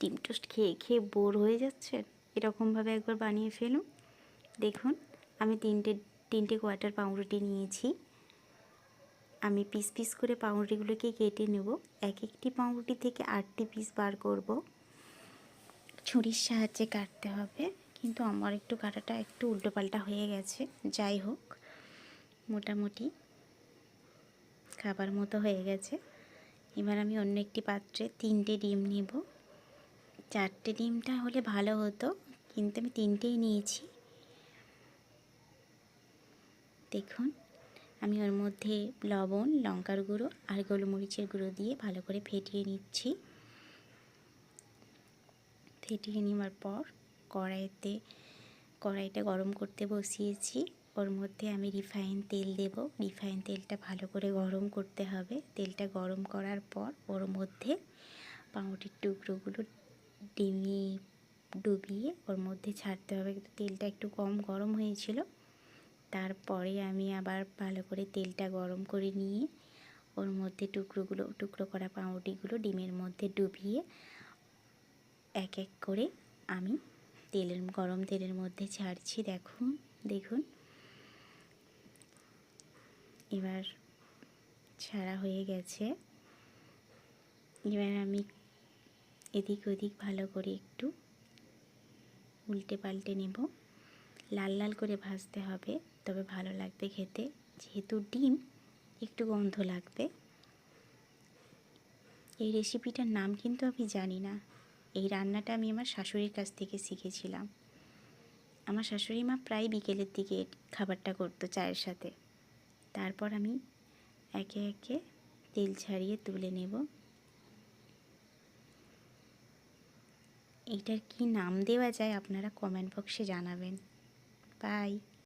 ডিম টোস্ট খেয়ে খেয়ে বোর হয়ে যাচ্ছেন এরকমভাবে একবার বানিয়ে ফেলুন। দেখুন, আমি তিনটে তিনটে কোয়ার্টার পাউরুটি নিয়েছি। আমি পিস পিস করে পাউরুটিগুলোকে কেটে নেব। এক একটি পাউরুটি থেকে আটটি পিস বার করব। ছুরির সাহায্যে কাটতে হবে, কিন্তু আমার একটু কাটাটা একটু উল্টোপাল্টা হয়ে গেছে। যাই হোক, মোটামুটি খাবার মতো হয়ে গেছে। এবার আমি অন্য একটি পাত্রে তিনটে ডিম নেব। চারটে ডিমটা হলে ভালো হতো, কিন্তু আমি তিনটেই নিয়েছি। দেখুন, আমি ওর মধ্যে লবণ, লঙ্কার গুঁড়ো আর গোলমরিচের গুঁড়ো দিয়ে ভালো করে ফেটিয়ে নিচ্ছি। ফেটিয়ে নেওয়ার পর কড়াইতে, কড়াইটা গরম করতে বসিয়েছি। ওর মধ্যে আমি রিফাইন তেল দেব। রিফাইন তেলটা ভালো করে গরম করতে হবে। তেলটা গরম করার পর ওর মধ্যে পাউটির টুকরোগুলো ডিমে ডুবিয়ে ওর মধ্যে ছাড়তে হবে। কিন্তু তেলটা একটু কম গরম হয়েছিল। তারপরে আমি আবার ভালো করে তেলটা গরম করে নিয়ে ওর মধ্যে টুকরোগুলো, টুকরো করা পাউরুটিগুলো ডিমের মধ্যে ডুবিয়ে এক এক করে আমি তেলের, গরম তেলের মধ্যে ছাড়ছি। দেখুন দেখুন। এবার ছাড়া হয়ে গেছে। এবার আমি এদিক ওদিক ভালো করে একটু উল্টে পাল্টে নেব। লাল লাল করে ভাজতে হবে, তবে ভালো লাগবে খেতে। যেহেতু ডিম, একটু গন্ধ লাগবে। এই রেসিপিটার নাম কিন্তু আমি জানি না। এই রান্নাটা আমি আমার শাশুড়ির কাছ থেকে শিখেছিলাম। আমার শাশুড়ি মা প্রায় বিকেলের দিকে খাবারটা করতো চায়ের সাথে। তারপর আমি একে একে তেল ছাড়িয়ে তুলে নেব। এইটার কি নাম দেওয়া যায় আপনারা কমেন্ট বক্সে জানাবেন। বাই